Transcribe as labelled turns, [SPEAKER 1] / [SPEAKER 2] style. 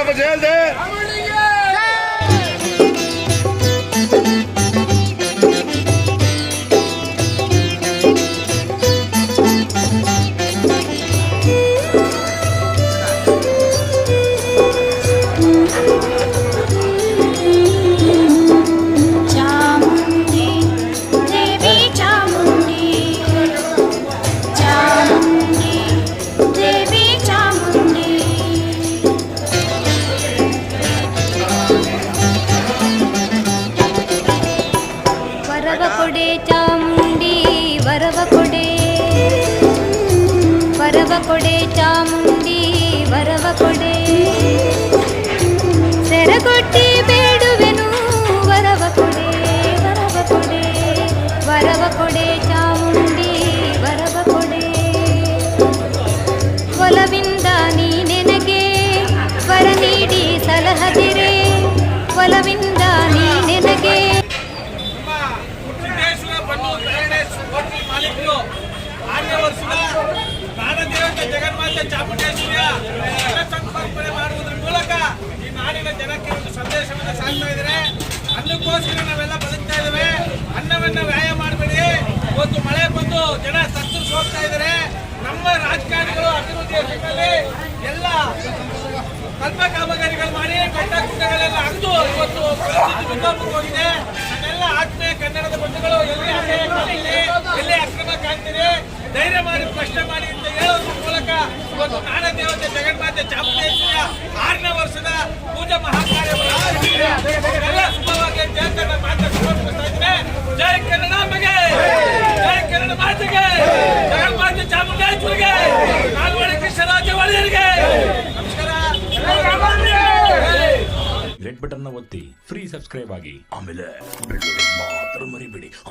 [SPEAKER 1] Mustafa Celde. ಕೊಡೆ ಚಾಮುಂಡಿ ವರವ ಕೊಡೆ
[SPEAKER 2] ಜಗನ್ಮಾತೆ ಚಾಮುಂಡೇಶ್ವರಿಯ ಜನ ಸಂಪರ್ಪಣೆ ಮಾಡುವುದರ ಮೂಲಕ ಈ ನಾಡಿನ ಜನಕ್ಕೆ ಒಂದು ಸಂದೇಶವನ್ನು ಸಾಗ್ತಾ ಇದ್ದಾರೆ. ಅನ್ನಕ್ಕೋಸ್ಕರ ನಾವೆಲ್ಲ ಬದುಕ್ತಾ ಇದ್ದೇವೆ. ಅನ್ನವನ್ನ ವ್ಯಾಯ ಮಾಡಬೇಡಿ. ಇವತ್ತು ಮಳೆ ಬಂದು ಜನ ಸತ್ತು ಹೋಗ್ತಾ ಇದ್ದಾರೆ. ನಮ್ಮ ರಾಜಕಾರಣಿಗಳು, ಅಭಿವೃದ್ಧಿ ಹೆಸರಿನಲ್ಲಿ ಎಲ್ಲ ಕಲ್ಪ ಕಾಮಗಾರಿಗಳು ಮಾಡಿ, ಬೆಟ್ಟ ಗುಡ್ಡಗಳೆಲ್ಲ ಅಗದು ಇವತ್ತು ಹೋಗಿದೆ. ನನ್ನೆಲ್ಲ ಆತ್ಮೀಯ ಕನ್ನಡದ ಬಂಧುಗಳು, ಎಲ್ಲಿ ಎಲ್ಲಿ ಅಕ್ರಮ ಕಾಣ್ತೀರಿ? ಧೈರ್ಯ ಮಾಡಿ ಪ್ರಶ್ನೆ ಮಾಡಿ ಇವತ್ತು ನಾಡ ದೇವತೆ ಜಗನ್ಮಾತೆ ಚಾಮುಂಡೇಶ್ವರಿಯ ಆರನೇ ವರ್ಷದ ಪೂಜಾ ಮಹಾಕಾರ್ಯವನ್ನು ಎಲ್ಲ ಶುಭವಾಗಿ ಜಯ ಕನ್ನಡ ಮಾತೆ ಸಮರ್ಪಿಸ್ತಾ ಇದ್ದೇನೆ. ಜಯ ಕನ್ನಡ ಮಗೆ ಜಯ ಕನ್ನಡ ಮಾತೆಗೆ ಜಗನ್ಮಾತೆ ಚಾಮುಂಡೇಶ್ವರಿಗೆ! ನಾಲ್ವಡಿ ಕೃಷ್ಣರಾಜ ಒಡೆಯರಿಗೆ! ನಮಸ್ಕಾರ.
[SPEAKER 3] ರೆಡ್ ಬಟನ್ ಒತ್ತಿ ಫ್ರೀ ಸಬ್ಸ್ಕ್ರೈಬ್ ಆಗಿ ಆಮೇಲೆ ಮಾತ್ರ ಮರಿಬೇಡಿ.